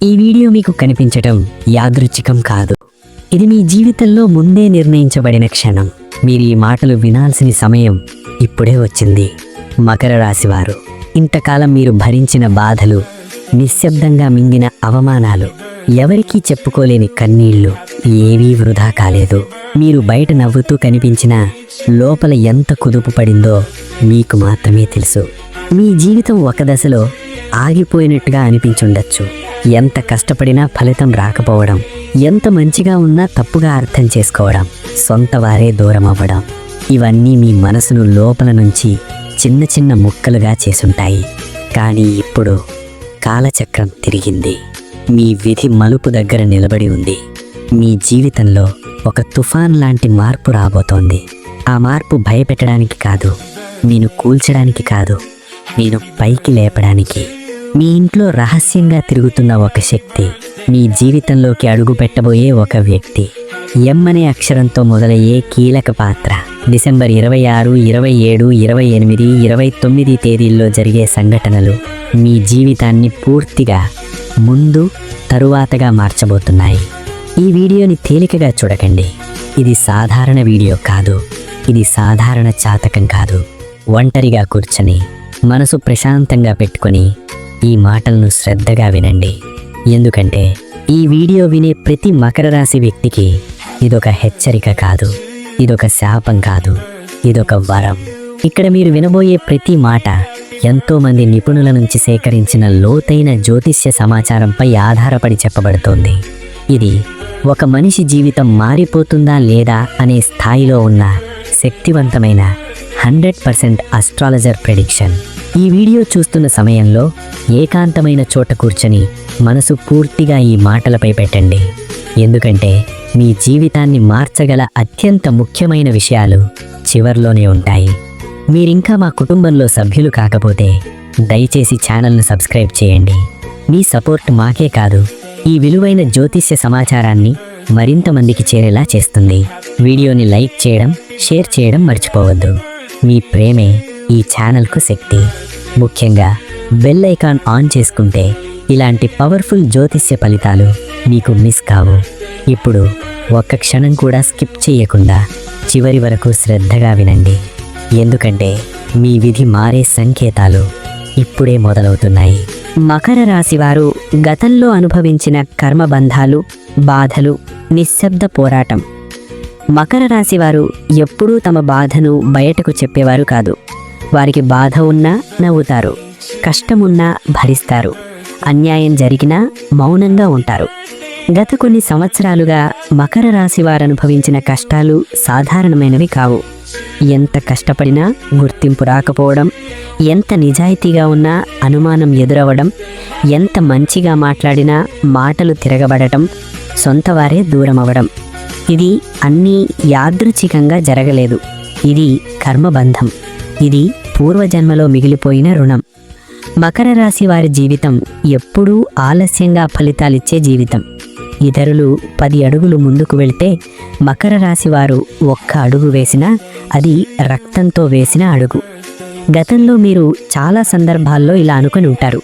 ఈ వీడియో మీకు కనిపించటం యాదృచ్ఛికం కాదు. ఇది మీ జీవితంలో ముందే నిర్ణయించబడిన క్షణం. మీరు ఈ మాటలు వినాల్సిన సమయం ఇప్పుడే వచ్చింది. మకర రాశివారు ఇంతకాలం మీరు భరించిన బాధలు నిశ్శబ్దంగా మింగిన అవమానాలు ఎవరికీ చెప్పుకోలేని కన్నీళ్ళు ఏవీ వృధా కాలేదు. మీరు బయట నవ్వుతూ కనిపించినా లోపల ఎంత కుదుపు పడిందో మీకు మాత్రమే తెలుసు. మీ జీవితం ఒక దశలో ఆగిపోయినట్టుగా అనిపించుండొచ్చు. ఎంత కష్టపడినా ఫలితం రాకపోవడం ఎంత మంచిగా ఉన్నా తప్పుగా అర్థం చేసుకోవడం సొంత వారే దూరం అవ్వడం ఇవన్నీ మీ మనసును లోపల నుంచి చిన్న చిన్న ముక్కలుగా చేసుంటాయి. కానీ ఇప్పుడు కాలచక్రం తిరిగింది. మీ విధి మలుపు దగ్గర నిలబడి ఉంది. మీ జీవితంలో ఒక తుఫాన్ లాంటి మార్పు రాబోతోంది. ఆ మార్పు భయపెట్టడానికి కాదు నేను కూల్చడానికి కాదు నేను పైకి లేపడానికి. మీ ఇంట్లో రహస్యంగా తిరుగుతున్న ఒక శక్తి మీ జీవితంలోకి అడుగు పెట్టబోయే ఒక వ్యక్తి. ఎం అనే అక్షరంతో మొదలయ్యే కీలక పాత్ర. డిసెంబర్ ఇరవై ఆరు ఇరవై ఏడు ఇరవై ఎనిమిది ఇరవై తొమ్మిది తేదీల్లో జరిగే సంఘటనలు మీ జీవితాన్ని పూర్తిగా ముందు తరువాతగా మార్చబోతున్నాయి. ఈ వీడియోని తేలికగా చూడకండి. ఇది సాధారణ వీడియో కాదు. ఇది సాధారణ చాతకం కాదు. ఒంటరిగా కూర్చొని మనసు ప్రశాంతంగా పెట్టుకొని ఈ మాటలను శ్రద్ధగా వినండి. ఎందుకంటే ఈ వీడియో వినే ప్రతి మకర రాశి వ్యక్తికి ఇదొక హెచ్చరిక కాదు. ఇదొక శాపం కాదు. ఇదొక వరం. ఇక్కడ మీరు వినబోయే ప్రతి మాట ఎంతోమంది నిపుణుల నుంచి సేకరించిన లోతైన జ్యోతిష్య సమాచారంపై ఆధారపడి చెప్పబడుతోంది. ఇది ఒక మనిషి జీవితం మారిపోతుందా లేదా అనే స్థాయిలో ఉన్న శక్తివంతమైన హండ్రెడ్ పర్సెంట్ అస్ట్రాలజర్ ప్రెడిక్షన్. ఈ వీడియో చూస్తున్న సమయంలో ఏకాంతమైన చోట కూర్చొని మనసు పూర్తిగా ఈ మాటలపై పెట్టండి. ఎందుకంటే మీ జీవితాన్ని మార్చగల అత్యంత ముఖ్యమైన విషయాలు చివర్లోనే ఉంటాయి. మీరింకా మా కుటుంబంలో సభ్యులు కాకపోతే దయచేసి ఛానల్ను సబ్స్క్రైబ్ చేయండి. మీ సపోర్ట్ మాకే కాదు ఈ విలువైన జ్యోతిష్య సమాచారాన్ని మరింత మందికి చేరేలా చేస్తుంది. వీడియోని లైక్ చేయడం షేర్ చేయడం మర్చిపోవద్దు. మీ ప్రేమే ఈ ఛానల్కు శక్తి. ముఖ్యంగా బెల్ ఐకాన్ ఆన్ చేసుకుంటే ఇలాంటి పవర్ఫుల్ జ్యోతిష్య ఫలితాలు మీకు మిస్ కావు. ఇప్పుడు ఒక్క క్షణం కూడా స్కిప్ చేయకుండా చివరి వరకు శ్రద్ధగా వినండి. ఎందుకంటే మీ విధి మారే సంకేతాలు ఇప్పుడే మొదలవుతున్నాయి. మకర రాశివారు గతంలో అనుభవించిన కర్మబంధాలు బాధలు నిశ్శబ్ద పోరాటం. మకర రాశి వారు ఎప్పుడూ తమ బాధను బయటకు చెప్పేవారు కాదు. వారికి బాధ ఉన్నా నవ్వుతారు కష్టమున్నా భరిస్తారు అన్యాయం జరిగినా మౌనంగా ఉంటారు. గత కొన్ని సంవత్సరాలుగా మకర రాశి వారు అనుభవించిన కష్టాలు సాధారణమైనవి కావు. ఎంత కష్టపడినా గుర్తింపు రాకపోవడం ఎంత నిజాయితీగా ఉన్నా అనుమానం ఎదురవ్వడం ఎంత మంచిగా మాట్లాడినా మాటలు తిరగబడటం సొంతవారే దూరం అవ్వడం ఇది అన్నీ యాదృచ్ఛికంగా జరగలేదు. ఇది కర్మబంధం. ఇది పూర్వజన్మలో మిగిలిపోయిన రుణం. మకర రాశి వారి జీవితం ఎప్పుడూ ఆలస్యంగా ఫలితాలిచ్చే జీవితం. ఇతరులు పది అడుగులు ముందుకు వెళ్తే మకర రాశి వారు ఒక్క అడుగు వేసినా అది రక్తంతో వేసిన అడుగు. గతంలో మీరు చాలా సందర్భాల్లో ఇలా అనుకుని ఉంటారు.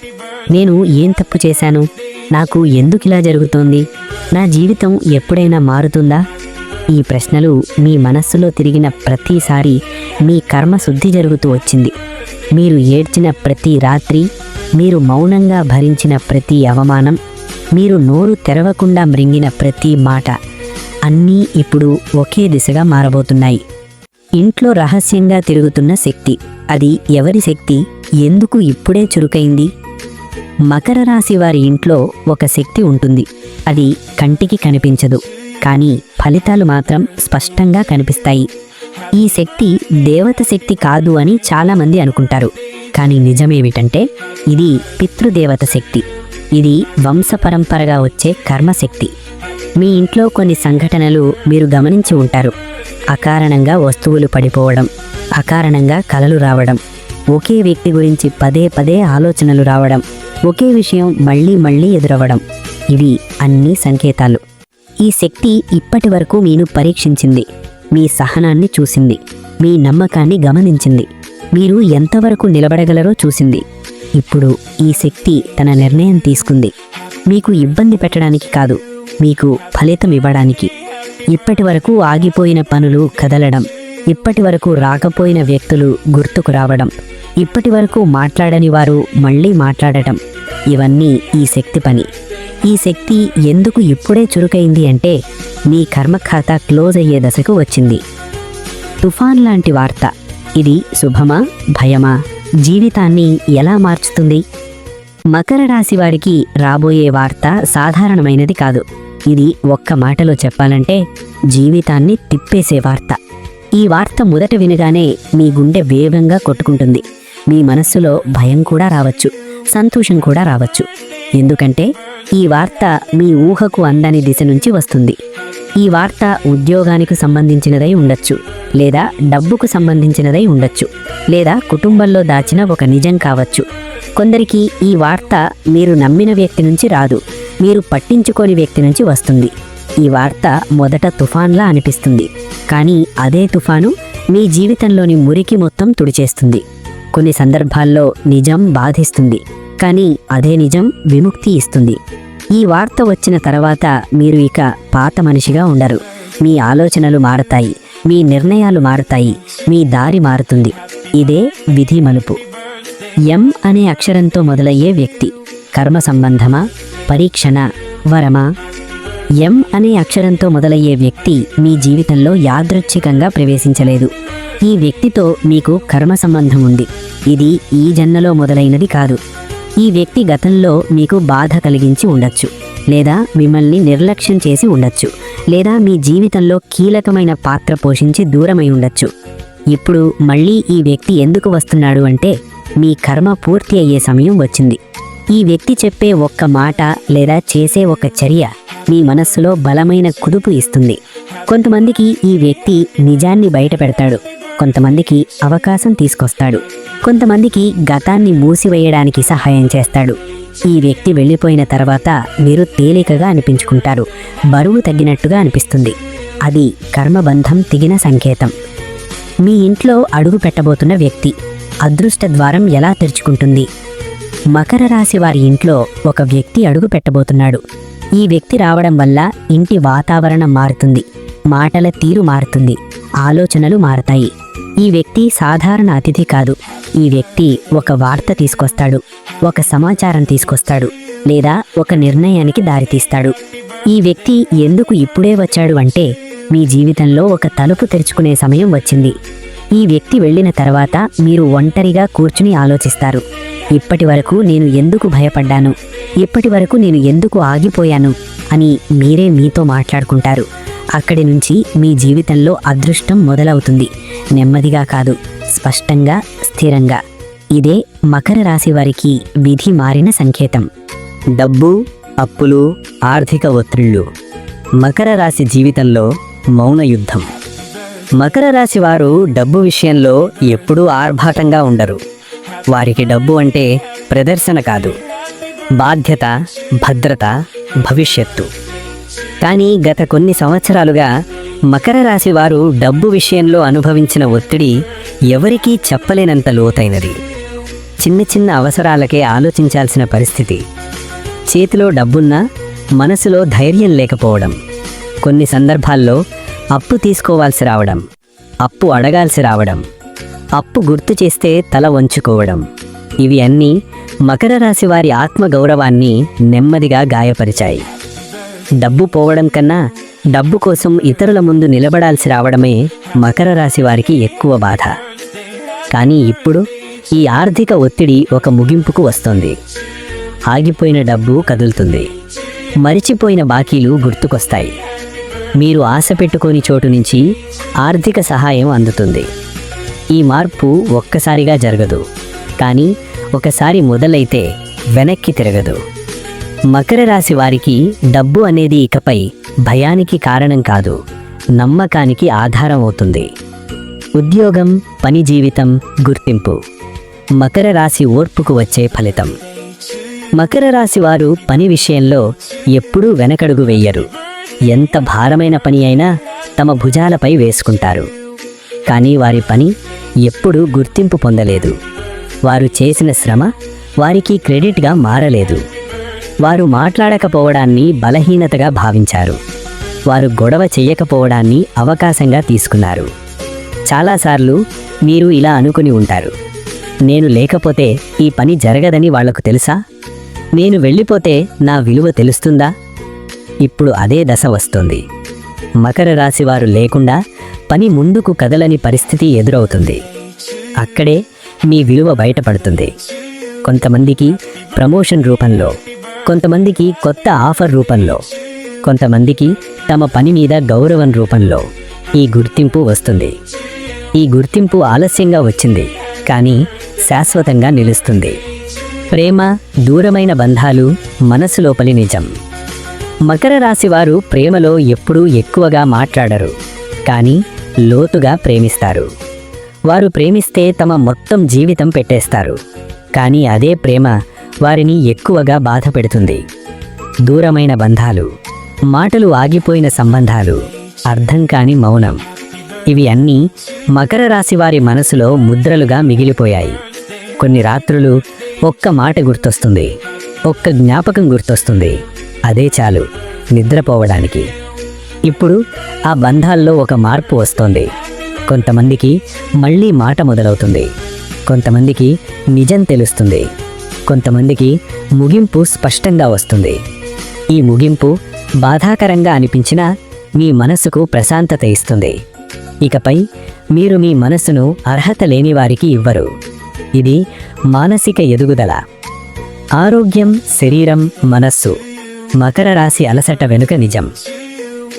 నేను ఏం తప్పు చేశాను? నాకు ఎందుకు ఇలా జరుగుతోంది? నా జీవితం ఎప్పుడైనా మారుతుందా? ఈ ప్రశ్నలు మీ మనస్సులో తిరిగిన ప్రతిసారి మీ కర్మ శుద్ధి జరుగుతూ వచ్చింది. మీరు ఏడ్చిన ప్రతి రాత్రి మీరు మౌనంగా భరించిన ప్రతి అవమానం మీరు నోరు తెరవకుండా మృంగిన ప్రతి మాట అన్నీ ఇప్పుడు ఒకే దిశగా మారబోతున్నాయి. ఇంట్లో రహస్యంగా తిరుగుతున్న శక్తి అది ఎవరి శక్తి? ఎందుకు ఇప్పుడే చురుకైంది? మకర రాశి వారి ఇంట్లో ఒక శక్తి ఉంటుంది. అది కంటికి కనిపించదు. కానీ ఫలితాలు మాత్రం స్పష్టంగా కనిపిస్తాయి. ఈ శక్తి దేవత శక్తి కాదు అని చాలామంది అనుకుంటారు. కానీ నిజమేమిటంటే ఇది పితృదేవత శక్తి. ఇది వంశపరంపరగా వచ్చే కర్మశక్తి మీ ఇంట్లో కొన్ని సంఘటనలు మీరు గమనించి ఉంటారు. అకారణంగా వస్తువులు పడిపోవడం అకారణంగా కలలు రావడం ఒకే వ్యక్తి గురించి పదే పదే ఆలోచనలు రావడం ఒకే విషయం మళ్ళీ మళ్ళీ ఎదురవ్వడం ఇవి అన్ని సంకేతాలు. ఈ శక్తి ఇప్పటి వరకు మీను పరీక్షించింది. మీ సహనాన్ని చూసింది. మీ నమ్మకాన్ని గమనించింది. మీరు ఎంతవరకు నిలబడగలరో చూసింది. ఇప్పుడు ఈ శక్తి తన నిర్ణయం తీసుకుంది. మీకు ఇబ్బంది పెట్టడానికి కాదు మీకు ఫలితం ఇవ్వడానికి. ఇప్పటి వరకు ఆగిపోయిన పనులు కదలడం ఇప్పటి వరకు రాకపోయిన వ్యక్తులు గుర్తుకు రావడం ఇప్పటి వరకు మాట్లాడని వారు మళ్ళీ మాట్లాడటం ఇవన్నీ ఈ శక్తి పని. ఈ శక్తి ఎందుకు ఇప్పుడే చురుకైంది అంటే మీ కర్మ ఖాతా క్లోజ్ అయ్యే దశకు వచ్చింది. తుఫాన్ లాంటి వార్త. ఇది శుభమా? భయమా? జీవితాన్ని ఎలా మార్చుతుంది? మకర రాశి వారికి రాబోయే వార్త సాధారణమైనది కాదు. ఇది ఒక్క మాటలో చెప్పాలంటే జీవితాన్ని తిప్పేసే వార్త. ఈ వార్త మొదట వినగానే మీ గుండె వేగంగా కొట్టుకుంటుంది. మీ మనస్సులో భయం కూడా రావచ్చు. సంతోషం కూడా రావచ్చు. ఎందుకంటే ఈ వార్త మీ ఊహకు అందని దిశ నుంచి వస్తుంది. ఈ వార్త ఉద్యోగానికి సంబంధించినదై ఉండొచ్చు లేదా డబ్బుకు సంబంధించినదై ఉండొచ్చు లేదా కుటుంబంలో దాచిన ఒక నిజం కావచ్చు. కొందరికి ఈ వార్త మీరు నమ్మిన వ్యక్తి నుంచి రాదు మీరు పట్టించుకోని వ్యక్తి నుంచి వస్తుంది. ఈ వార్త మొదట తుఫాన్లా అనిపిస్తుంది కానీ అదే తుఫాను మీ జీవితంలోని మురికి మొత్తం తుడిచేస్తుంది. కొన్ని సందర్భాల్లో నిజం బాధిస్తుంది. కానీ అదే నిజం విముక్తి ఇస్తుంది. ఈ వార్త వచ్చిన తర్వాత మీరు ఇక పాత మనిషిగా ఉండరు. మీ ఆలోచనలు మారతాయి మీ నిర్ణయాలు మారతాయి మీ దారి మారుతుంది. ఇదే విధి మలుపు. ఎం అనే అక్షరంతో మొదలయ్యే వ్యక్తి కర్మ సంబంధమా పరీక్షణ వరమా? ఎం అనే అక్షరంతో మొదలయ్యే వ్యక్తి మీ జీవితంలో యాదృచ్ఛికంగా ప్రవేశించలేదు. ఈ వ్యక్తితో మీకు కర్మ సంబంధం ఉంది. ఇది ఈ జన్మలో మొదలైనది కాదు. ఈ వ్యక్తి గతంలో మీకు బాధ కలిగించి ఉండొచ్చు. లేదా మిమ్మల్ని నిర్లక్ష్యం చేసి ఉండొచ్చు. లేదా మీ జీవితంలో కీలకమైన పాత్ర పోషించి దూరమై ఉండొచ్చు. ఇప్పుడు మళ్ళీ ఈ వ్యక్తి ఎందుకు వస్తున్నాడు అంటే మీ కర్మ పూర్తి అయ్యే సమయం వచ్చింది. ఈ వ్యక్తి చెప్పే ఒక్క మాట లేదా చేసే ఒక చర్య మీ మనస్సులో బలమైన కుదుపు ఇస్తుంది. కొంతమందికి ఈ వ్యక్తి నిజాన్ని బయట పెడతాడు. కొంతమందికి అవకాశం తీసుకొస్తాడు. కొంతమందికి గతాన్ని మూసివేయడానికి సహాయం చేస్తాడు. ఈ వ్యక్తి వెళ్ళిపోయిన తర్వాత మీరు తేలికగా అనిపించుకుంటారు. బరువు తగ్గినట్టుగా అనిపిస్తుంది. అది కర్మబంధం తెగిన సంకేతం. మీ ఇంట్లో అడుగు పెట్టబోతున్న వ్యక్తి అదృష్ట ద్వారం ఎలా తెరుచుకుంటుంది? మకర రాశి వారి ఇంట్లో ఒక వ్యక్తి అడుగు పెట్టబోతున్నాడు. ఈ వ్యక్తి రావడం వల్ల ఇంటి వాతావరణం మారుతుంది. మాటల తీరు మారుతుంది ఆలోచనలు మారతాయి. ఈ వ్యక్తి సాధారణ అతిథి కాదు. ఈ వ్యక్తి ఒక వార్త తీసుకొస్తాడు ఒక సమాచారం తీసుకొస్తాడు లేదా ఒక నిర్ణయానికి దారితీస్తాడు ఈ వ్యక్తి ఎందుకు ఇప్పుడే వచ్చాడు అంటే మీ జీవితంలో ఒక తలుపు తెరుచుకునే సమయం వచ్చింది. ఈ వ్యక్తి వెళ్ళిన తర్వాత మీరు ఒంటరిగా కూర్చుని ఆలోచిస్తారు. ఇప్పటి వరకు నేను ఎందుకు భయపడ్డాను? ఇప్పటి వరకు నేను ఎందుకు ఆగిపోయాను? అని మీరే మీతో మాట్లాడుకుంటారు. అక్కడి నుంచి మీ జీవితంలో అదృష్టం మొదలవుతుంది. నెమ్మదిగా కాదు స్పష్టంగా స్థిరంగా. ఇదే మకర రాశి వారికి విధి మారిన సంకేతం. డబ్బు అప్పులు ఆర్థిక ఒత్తిళ్ళు మకర రాశి జీవితంలో మౌన యుద్ధం. మకర రాశి వారు డబ్బు విషయంలో ఎప్పుడూ ఆర్భాటంగా ఉండరు. వారికి డబ్బు అంటే ప్రదర్శన కాదు. బాధ్యత భద్రత భవిష్యత్తు. కానీ గత కొన్ని సంవత్సరాలుగా మకర రాశి వారు డబ్బు విషయంలో అనుభవించిన ఒత్తిడి ఎవరికీ చెప్పలేనంత లోతైనది. చిన్న చిన్న అవసరాలకే ఆలోచించాల్సిన పరిస్థితి. చేతిలో డబ్బున్నా మనసులో ధైర్యం లేకపోవడం. కొన్ని సందర్భాల్లో అప్పు తీసుకోవాల్సి రావడం. అప్పు అడగాల్సి రావడం. అప్పు గుర్తు చేస్తే తల వంచుకోవడం. ఇవి అన్నీ మకర రాశి వారి ఆత్మగౌరవాన్ని నెమ్మదిగా గాయపరిచాయి. డబ్బు పోవడం కన్నా డబ్బు కోసం ఇతరుల ముందు నిలబడాల్సి రావడమే మకర రాశి వారికి ఎక్కువ బాధ. కానీ ఇప్పుడు ఈ ఆర్థిక ఒత్తిడి ఒక ముగింపుకు వస్తోంది. ఆగిపోయిన డబ్బు కదులుతుంది. మరిచిపోయిన బాకీలు గుర్తుకొస్తాయి. మీరు ఆశ పెట్టుకోని చోటు నుంచి ఆర్థిక సహాయం అందుతుంది. ఈ మార్పు ఒక్కసారిగా జరగదు. కానీ ఒకసారి మొదలైతే వెనక్కి తిరగదు. మకర రాశి వారికి డబ్బు అనేది ఇకపై భయానికి కారణం కాదు. నమ్మకానికి ఆధారం అవుతుంది. ఉద్యోగం పని జీవితం గుర్తింపు. మకర రాశి ఓర్పుకు వచ్చే ఫలితం. మకర రాశి వారు పని విషయంలో ఎప్పుడూ వెనకడుగు వెయ్యరు ఎంత భారమైన పని అయినా తమ భుజాలపై వేసుకుంటారు. కానీ వారి పని ఎప్పుడూ గుర్తింపు పొందలేదు. వారు చేసిన శ్రమ వారికి క్రెడిట్గా మారలేదు. వారు మాట్లాడకపోవడాన్ని బలహీనతగా భావించారు. వారు గొడవ చెయ్యకపోవడాన్ని అవకాశంగా తీసుకున్నారు. చాలాసార్లు మీరు ఇలా అనుకుని ఉంటారు. నేను లేకపోతే ఈ పని జరగదని వాళ్ళకు తెలుసా? నేను వెళ్ళిపోతే నా విలువ తెలుస్తుందా? ఇప్పుడు అదే దశ వస్తుంది. మకర రాశి వారు లేకుండా పని ముందుకు కదలని పరిస్థితి ఎదురవుతుంది. అక్కడే మీ విలువ బయటపడుతుంది. కొంతమందికి ప్రమోషన్ రూపంలో కొంతమందికి కొత్త ఆఫర్ రూపంలో కొంతమందికి తమ పని మీద గౌరవం రూపంలో ఈ గుర్తింపు వస్తుంది. ఈ గుర్తింపు ఆలస్యంగా వచ్చింది కానీ శాశ్వతంగా నిలుస్తుంది. ప్రేమ దూరమైన బంధాలు మనసు లోపలి నిజం. మకర రాశి వారు ప్రేమలో ఎప్పుడూ ఎక్కువగా మాట్లాడరు కానీ లోతుగా ప్రేమిస్తారు. వారు ప్రేమిస్తే తమ మొత్తం జీవితం పెట్టేస్తారు కానీ అదే ప్రేమ వారిని ఎక్కువగా బాధ పెడుతుంది దూరమైన బంధాలు మాటలు ఆగిపోయిన సంబంధాలు అర్థం కాని మౌనం ఇవి అన్నీ మకర రాశి వారి మనసులో ముద్రలుగా మిగిలిపోయాయి. కొన్ని రాత్రులు ఒక్క మాట గుర్తొస్తుంది ఒక్క జ్ఞాపకం గుర్తొస్తుంది. అదే చాలు నిద్రపోవడానికి. ఇప్పుడు ఆ బంధాల్లో ఒక మార్పు వస్తోంది. కొంతమందికి మళ్ళీ మాట మొదలవుతుంది. కొంతమందికి నిజం తెలుస్తుంది. కొంతమందికి ముగింపు స్పష్టంగా వస్తుంది. ఈ ముగింపు బాధాకరంగా అనిపించినా మీ మనసుకు ప్రశాంతత ఇస్తుంది. ఇకపై మీరు మీ మనసును అర్హత లేని వారికి ఇవ్వరు. ఇది మానసిక ఎదుగుదల. ఆరోగ్యం శరీరం మనస్సు. మకర రాశి అలసట వెనుక నిజం.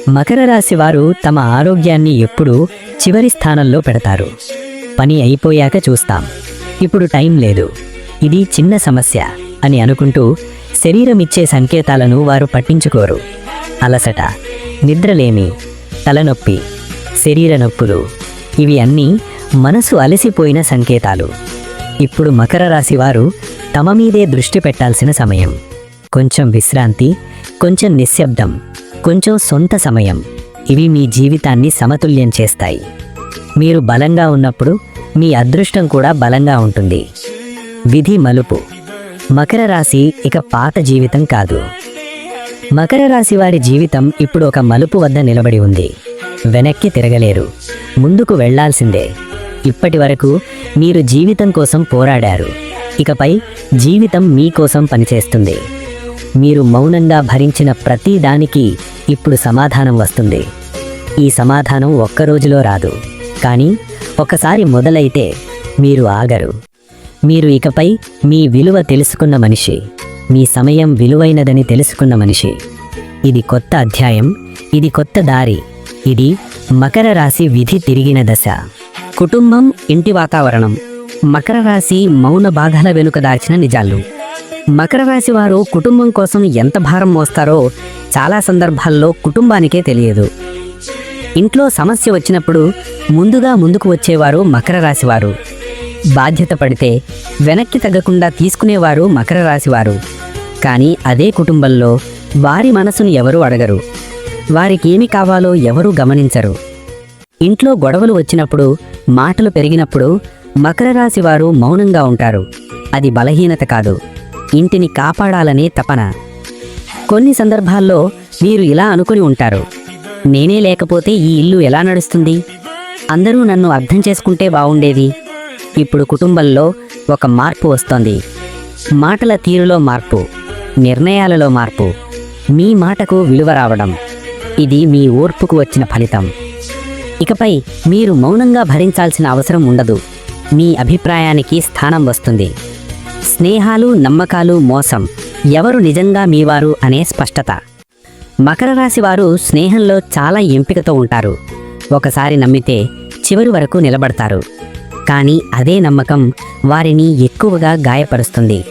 మకర రాశి వారు తమ ఆరోగ్యాన్ని ఎప్పుడూ చివరి స్థానంలో పెడతారు. పని అయిపోయాక చూస్తాం. ఇప్పుడు టైం లేదు. ఇది చిన్న సమస్య అని అనుకుంటూ శరీరం ఇచ్చే సంకేతాలను వారు పట్టించుకోరు. అలసట నిద్రలేమి తలనొప్పి శరీర నొప్పులు ఇవి అన్నీ మనసు అలసిపోయిన సంకేతాలు. ఇప్పుడు మకర రాశి వారు తమ మీదే దృష్టి పెట్టాల్సిన సమయం. కొంచెం విశ్రాంతి కొంచెం నిశ్శబ్దం కొంచెం సొంత సమయం. ఇవి మీ జీవితాన్ని సమతుల్యం చేస్తాయి. మీరు బలంగా ఉన్నప్పుడు మీ అదృష్టం కూడా బలంగా ఉంటుంది. విధి మలుపు. మకర రాశి ఇక పాత జీవితం కాదు. మకర రాశి వారి జీవితం ఇప్పుడు ఒక మలుపు వద్ద నిలబడి ఉంది. వెనక్కి తిరగలేరు. ముందుకు వెళ్ళాల్సిందే ఇప్పటి వరకు మీరు జీవితం కోసం పోరాడారు. ఇకపై జీవితం మీకోసం పనిచేస్తుంది. మీరు మౌనంగా భరించిన ప్రతి దానికి ఇప్పుడు సమాధానం వస్తుంది. ఈ సమాధానం ఒక్క రోజులో రాదు. కానీ ఒకసారి మొదలైతే మీరు ఆగరు. మీరు ఇకపై మీ విలువ తెలుసుకున్న మనిషి. మీ సమయం విలువైనదని తెలుసుకున్న మనిషి. ఇది కొత్త అధ్యాయం. ఇది కొత్త దారి. ఇది మకర రాశి విధి తిరిగిన దశ. కుటుంబం ఇంటి వాతావరణం. మకర రాశి మౌన బాధల వెనుక దాచిన నిజాలు. మకర రాశి వారు కుటుంబం కోసం ఎంత భారం మోస్తారో చాలా సందర్భాల్లో కుటుంబానికే తెలియదు. ఇంట్లో సమస్య వచ్చినప్పుడు ముందుగా ముందుకు వచ్చేవారు మకర రాశివారు బాధ్యత పడితే వెనక్కి తగ్గకుండా తీసుకునేవారు మకర రాశివారు కానీ అదే కుటుంబంలో వారి మనసును ఎవరూ అడగరు. వారికి ఏమి కావాలో ఎవరూ గమనించరు. ఇంట్లో గొడవలు వచ్చినప్పుడు మాటలు పెరిగినప్పుడు మకర రాశి వారు మౌనంగా ఉంటారు. అది బలహీనత కాదు. ఇంటిని కాపాడాలనే తపన. కొన్ని సందర్భాల్లో మీరు ఇలా అనుకుని ఉంటారు. నేనే లేకపోతే ఈ ఇల్లు ఎలా నడుస్తుంది? అందరూ నన్ను అర్థం చేసుకుంటే బాగుండేది ఇప్పుడు కుటుంబంలో ఒక మార్పు వస్తోంది. మాటల తీరులో మార్పు నిర్ణయాలలో మార్పు మీ మాటకు విలువ రావడం. ఇది మీ ఓర్పుకు వచ్చిన ఫలితం. ఇకపై మీరు మౌనంగా భరించాల్సిన అవసరం ఉండదు. మీ అభిప్రాయానికి స్థానం వస్తుంది. స్నేహాలు నమ్మకాలు మోసం. ఎవరు నిజంగా మీవారు అనే స్పష్టత. మకర రాశి వారు స్నేహంలో చాలా ఎంపికతో ఉంటారు. ఒకసారి నమ్మితే చివరి వరకు నిలబడతారు. కానీ అదే నమ్మకం వారిని ఎక్కువగా గాయపరుస్తుంది.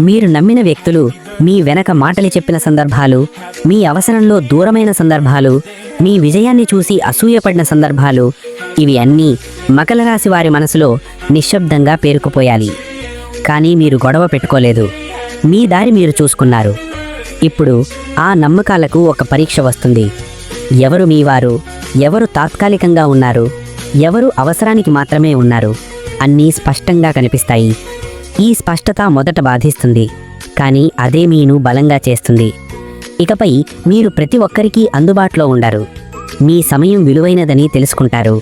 మీరు నమ్మిన వ్యక్తులు మీ వెనక మాటలు చెప్పిన సందర్భాలు మీ అవసరంలో దూరమైన సందర్భాలు మీ విజయాన్ని చూసి అసూయపడిన సందర్భాలు ఇవి అన్నీ మకర రాశి వారి మనసులో నిశ్శబ్దంగా పేరుకుపోయాలి. కానీ మీరు గొడవ పెట్టుకోలేదు. మీ దారి మీరు చూసుకున్నారు. ఇప్పుడు ఆ నమ్మకాలకు ఒక పరీక్ష వస్తుంది. ఎవరు మీవారు ఎవరు తాత్కాలికంగా ఉన్నారు? ఎవరు అవసరానికి మాత్రమే ఉన్నారు? అన్నీ స్పష్టంగా కనిపిస్తాయి. ఈ స్పష్టత మొదట బాధిస్తుంది. కానీ అదే మీను బలంగా చేస్తుంది. ఇకపై మీరు ప్రతి ఒక్కరికి అందుబాటులో ఉండరు. మీ సమయం విలువైనదని తెలుసుకుంటారు.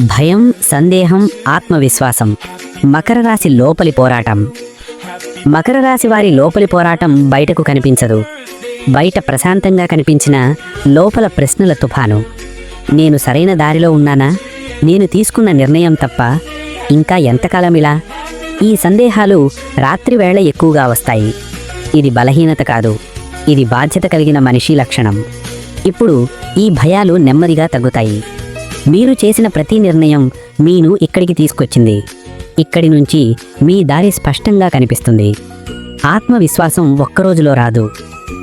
భయం సందేహం ఆత్మవిశ్వాసం. మకర రాశి లోపలి పోరాటం. మకర రాశి వారి లోపలి పోరాటం బయటకు కనిపించదు. బయట ప్రశాంతంగా కనిపించిన లోపల ప్రశ్నల తుఫాను. నేను సరైన దారిలో ఉన్నానా? నేను తీసుకున్న నిర్ణయం తప్ప ఇంకా ఎంతకాలం ఇలా? ఈ సందేహాలు రాత్రివేళ ఎక్కువగా వస్తాయి. ఇది బలహీనత కాదు. ఇది బాధ్యత కలిగిన మనిషి లక్షణం. ఇప్పుడు ఈ భయాలు నెమ్మదిగా తగ్గుతాయి. మీరు చేసిన ప్రతి నిర్ణయం మీను ఇక్కడికి తీసుకొచ్చింది. ఇక్కడి నుంచి మీ దారి స్పష్టంగా కనిపిస్తుంది. ఆత్మవిశ్వాసం ఒక్కరోజులో రాదు.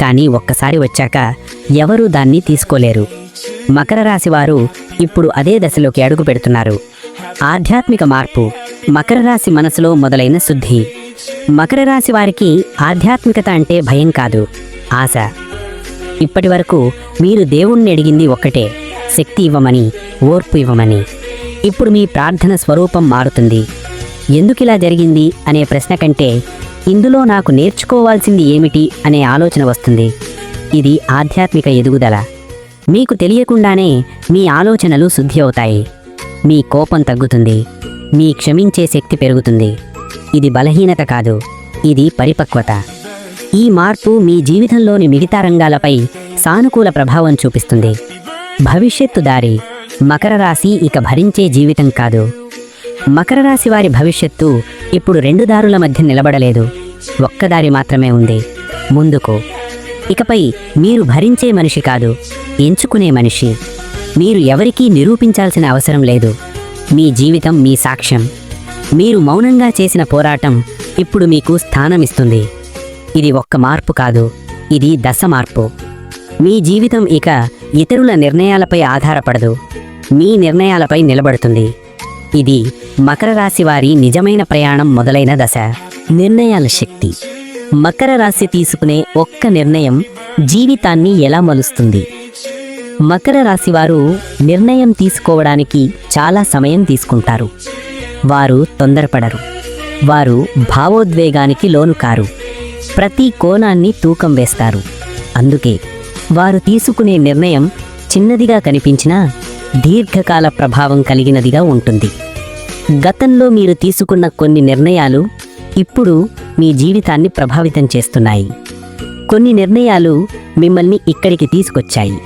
కానీ ఒక్కసారి వచ్చాక ఎవరూ దాన్ని తీసుకోలేరు. మకర రాశి వారు ఇప్పుడు అదే దశలోకి అడుగు పెడుతున్నారు. ఆధ్యాత్మిక మార్పు మకర రాశి మనసులో మొదలైన శుద్ధి. మకర రాశి వారికి ఆధ్యాత్మికత అంటే భయం కాదు ఆశ. ఇప్పటి వరకు మీరు దేవుణ్ణి అడిగింది ఒక్కటే శక్తి ఇవ్వమని ఓర్పు ఇవ్వమని. ఇప్పుడు మీ ప్రార్థన స్వరూపం మారుతుంది. ఎందుకిలా జరిగింది అనే ప్రశ్న కంటే ఇందులో నాకు నేర్చుకోవాల్సింది ఏమిటి అనే ఆలోచన వస్తుంది. ఇది ఆధ్యాత్మిక ఎదుగుదల. మీకు తెలియకుండానే మీ ఆలోచనలు శుద్ధి అవుతాయి. మీ కోపం తగ్గుతుంది. మీ క్షమించే శక్తి పెరుగుతుంది. ఇది బలహీనత కాదు. ఇది పరిపక్వత. ఈ మార్పు మీ జీవితంలోని మిగతా రంగాలపై సానుకూల ప్రభావం చూపిస్తుంది. భవిష్యత్తు దారి. మకర రాశి ఇక భరించే జీవితం కాదు. మకర రాశి వారి భవిష్యత్తు ఇప్పుడు రెండు దారుల మధ్య నిలబడలేదు. ఒక్కదారి మాత్రమే ఉంది. ముందుకు. ఇకపై మీరు భరించే మనిషి కాదు. ఎంచుకునే మనిషి. మీరు ఎవరికీ నిరూపించాల్సిన అవసరం లేదు. మీ జీవితం మీ సాక్ష్యం. మీరు మౌనంగా చేసిన పోరాటం ఇప్పుడు మీకు స్థానమిస్తుంది. ఇది ఒక్క మార్పు కాదు. ఇది దశ మార్పు. మీ జీవితం ఇక ఇతరుల నిర్ణయాలపై ఆధారపడదు. మీ నిర్ణయాలపై నిలబడుతుంది. ఇది మకర రాశి వారి నిజమైన ప్రయాణం మొదలైన దశ. నిర్ణయాల శక్తి. మకర రాశి తీసుకునే ఒక్క నిర్ణయం జీవితాన్ని ఎలా మలుస్తుంది? మకర రాశి వారు నిర్ణయం తీసుకోవడానికి చాలా సమయం తీసుకుంటారు. వారు తొందరపడరు. వారు భావోద్వేగానికి లోను కారు. ప్రతి కోణాన్ని తూకం వేస్తారు. అందుకే వారు తీసుకునే నిర్ణయం చిన్నదిగా కనిపించినా దీర్ఘకాల ప్రభావం కలిగినదిగా ఉంటుంది. గతంలో మీరు తీసుకున్న కొన్ని నిర్ణయాలు ఇప్పుడు మీ జీవితాన్ని ప్రభావితం చేస్తున్నాయి. కొన్ని నిర్ణయాలు మిమ్మల్ని ఇక్కడికి తీసుకొచ్చాయి.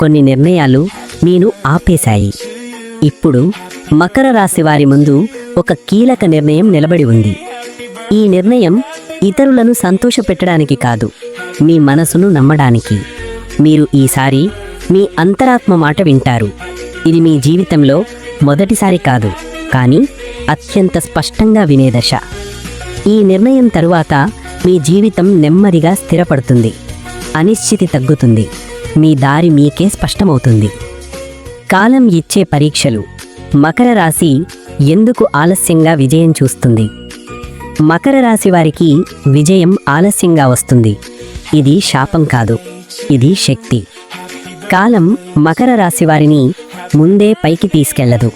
కొన్ని నిర్ణయాలు నేను ఆపేశాయి. ఇప్పుడు మకర రాశి వారి ముందు ఒక కీలక నిర్ణయం నిలబడి ఉంది. ఈ నిర్ణయం ఇతరులను సంతోషపెట్టడానికి కాదు మీ మనసును నమ్మడానికి. మీరు ఈసారి మీ అంతరాత్మ మాట వింటారు. ఇది మీ జీవితంలో మొదటిసారి కాదు కానీ అత్యంత స్పష్టంగా వినే దశ. ఈ నిర్ణయం తరువాత మీ జీవితం నెమ్మదిగా స్థిరపడుతుంది అనిశ్చితి తగ్గుతుంది మీ దారి మీకే స్పష్టమవుతుంది. కాలం ఇచ్చే పరీక్షలు మకర రాశి ఎందుకు ఆలస్యంగా విజయం చూస్తుంది? మకర రాశి వారికి విజయం ఆలస్యంగా వస్తుంది. ఇది శాపం కాదు ఇది శక్తి. కాలం మకర రాశి వారిని ముందే పైకి తీసుకెళ్ళదు.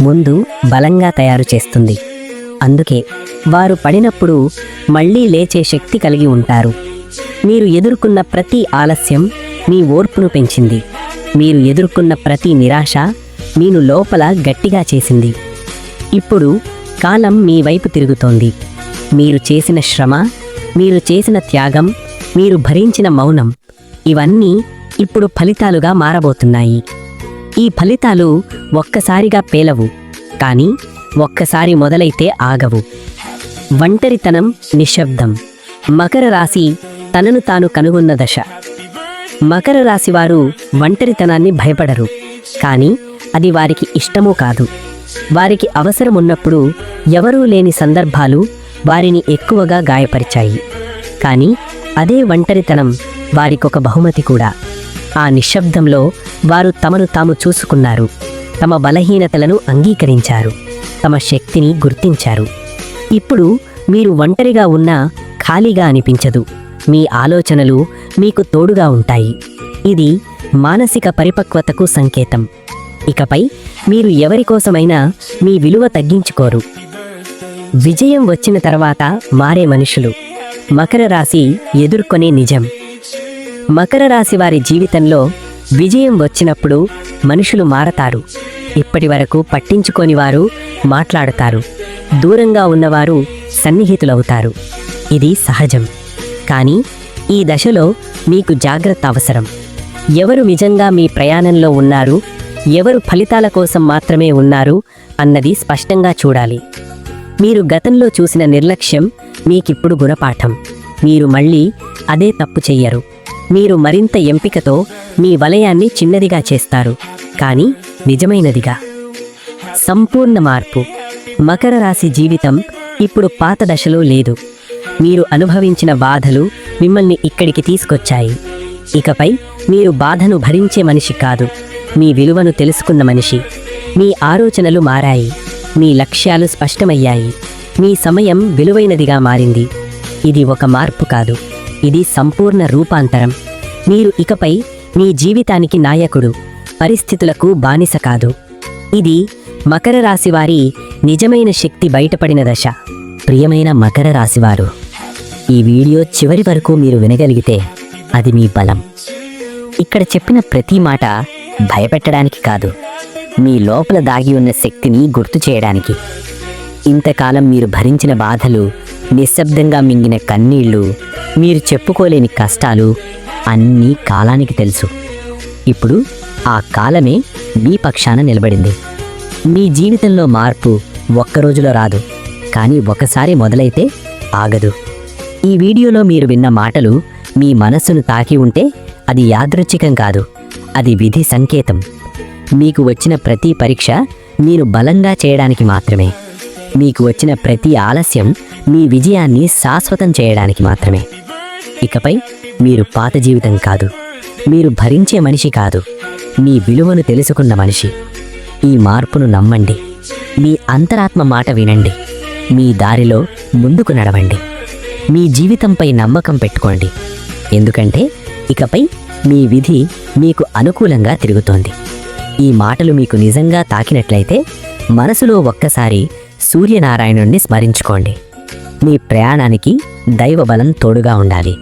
ముందు బలంగా తయారు చేస్తుంది. అందుకే వారు పడినప్పుడు మళ్ళీ లేచే శక్తి కలిగి ఉంటారు. మీరు ఎదుర్కొన్న ప్రతి ఆలస్యం మీ ఓర్పును పెంచింది. మీరు ఎదుర్కొన్న ప్రతి నిరాశ మీను లోపల గట్టిగా చేసింది. ఇప్పుడు కాలం మీ వైపు తిరుగుతోంది. మీరు చేసిన శ్రమ మీరు చేసిన త్యాగం మీరు భరించిన మౌనం ఇవన్నీ ఇప్పుడు ఫలితాలుగా మారబోతున్నాయి. ఈ ఫలితాలు ఒక్కసారిగా పేలవు కానీ ఒక్కసారి మొదలైతే ఆగవు. ఒంటరితనం నిశ్శబ్దం. మకర రాశి తనను తాను కనుగొన్న దశ. మకర రాశి వారు ఒంటరితనాన్ని భయపడరు కానీ అది వారికి ఇష్టమూ కాదు. వారికి అవసరం ఉన్నప్పుడు ఎవరూ లేని సందర్భాలు వారిని ఎక్కువగా గాయపరిచాయి. కానీ అదే ఒంటరితనం వారికొక బహుమతి కూడా. ఆ నిశ్శబ్దంలో వారు తమను తాము చూసుకున్నారు. తమ బలహీనతలను అంగీకరించారు. తమ శక్తిని గుర్తించారు. ఇప్పుడు మీరు ఒంటరిగా ఉన్నా ఖాళీగా అనిపించదు. మీ ఆలోచనలు మీకు తోడుగా ఉంటాయి. ఇది మానసిక పరిపక్వతకు సంకేతం. ఇకపై మీరు ఎవరికోసమైనా మీ విలువ తగ్గించుకోరు. విజయం వచ్చిన తర్వాత మారే మనుషులు. మకర రాశి ఎదుర్కొనే నిజం. మకర రాశి వారి జీవితంలో విజయం వచ్చినప్పుడు మనుషులు మారతారు. ఇప్పటి వరకు పట్టించుకోని వారు మాట్లాడతారు. దూరంగా ఉన్నవారు సన్నిహితులవుతారు. ఇది సహజం. కానీ ఈ దశలో మీకు జాగ్రత్త అవసరం. ఎవరు నిజంగా మీ ప్రయాణంలో ఉన్నారు? ఎవరు ఫలితాల కోసం మాత్రమే ఉన్నారు? అన్నది స్పష్టంగా చూడాలి. మీరు గతంలో చూసిన నిర్లక్ష్యం మీకిప్పుడు గుణపాఠం. మీరు మళ్ళీ అదే తప్పు చెయ్యరు. మీరు మరింత ఎంపికతో మీ వలయాన్ని చిన్నదిగా చేస్తారు. కానీ నిజమైనదిగా. సంపూర్ణ మార్పు. మకర రాశి జీవితం ఇప్పుడు పాత దశలో లేదు. మీరు అనుభవించిన బాధలు మిమ్మల్ని ఇక్కడికి తీసుకొచ్చాయి. ఇకపై మీరు బాధను భరించే మనిషి కాదు. మీ విలువను తెలుసుకున్న మనిషి. మీ ఆలోచనలు మారాయి. మీ లక్ష్యాలు స్పష్టమయ్యాయి. మీ సమయం విలువైనదిగా మారింది. ఇది ఒక మార్పు కాదు. ఇది సంపూర్ణ రూపాంతరం. మీరు ఇకపై మీ జీవితానికి నాయకుడు పరిస్థితులకు బానిస కాదు. ఇది మకర రాశివారి నిజమైన శక్తి బయటపడిన దశ. ప్రియమైన మకర రాశివారు ఈ వీడియో చివరి వరకు మీరు వినగలిగితే అది మీ బలం. ఇక్కడ చెప్పిన ప్రతి మాట భయపెట్టడానికి కాదు మీ లోపల దాగి ఉన్న శక్తిని గుర్తు చేయడానికి. ఇంతకాలం మీరు భరించిన బాధలు నిశ్శబ్దంగా మింగిన కన్నీళ్ళు మీరు చెప్పుకోలేని కష్టాలు అన్నీ కాలానికి తెలుసు. ఇప్పుడు ఆ కాలమే మీ పక్షాన నిలబడింది. మీ జీవితంలో మార్పు ఒక్క రోజులో రాదు కానీ ఒకసారి మొదలైతే ఆగదు. ఈ వీడియోలో మీరు విన్న మాటలు మీ మనస్సును తాకి ఉంటే అది యాదృచ్ఛికం కాదు అది విధి సంకేతం. మీకు వచ్చిన ప్రతి పరీక్ష మీరు బలంగా చేయడానికి మాత్రమే. మీకు వచ్చిన ప్రతి ఆలస్యం మీ విజయాన్ని శాశ్వతం చేయడానికి మాత్రమే. ఇకపై మీరు పాత జీవితం కాదు. మీరు భరించే మనిషి కాదు. మీ విలువను తెలుసుకున్న మనిషి. ఈ మార్పును నమ్మండి. మీ అంతరాత్మ మాట వినండి. మీ దారిలో ముందుకు నడవండి. మీ జీవితంపై నమ్మకం పెట్టుకోండి. ఎందుకంటే ఇకపై మీ విధి మీకు అనుకూలంగా తిరుగుతోంది. ఈ మాటలు మీకు నిజంగా తాకినట్లయితే మనసులో ఒక్కసారి సూర్యనారాయణుణ్ణి స్మరించుకోండి. మీ ప్రయాణానికి దైవబలం తోడుగా ఉండాలి.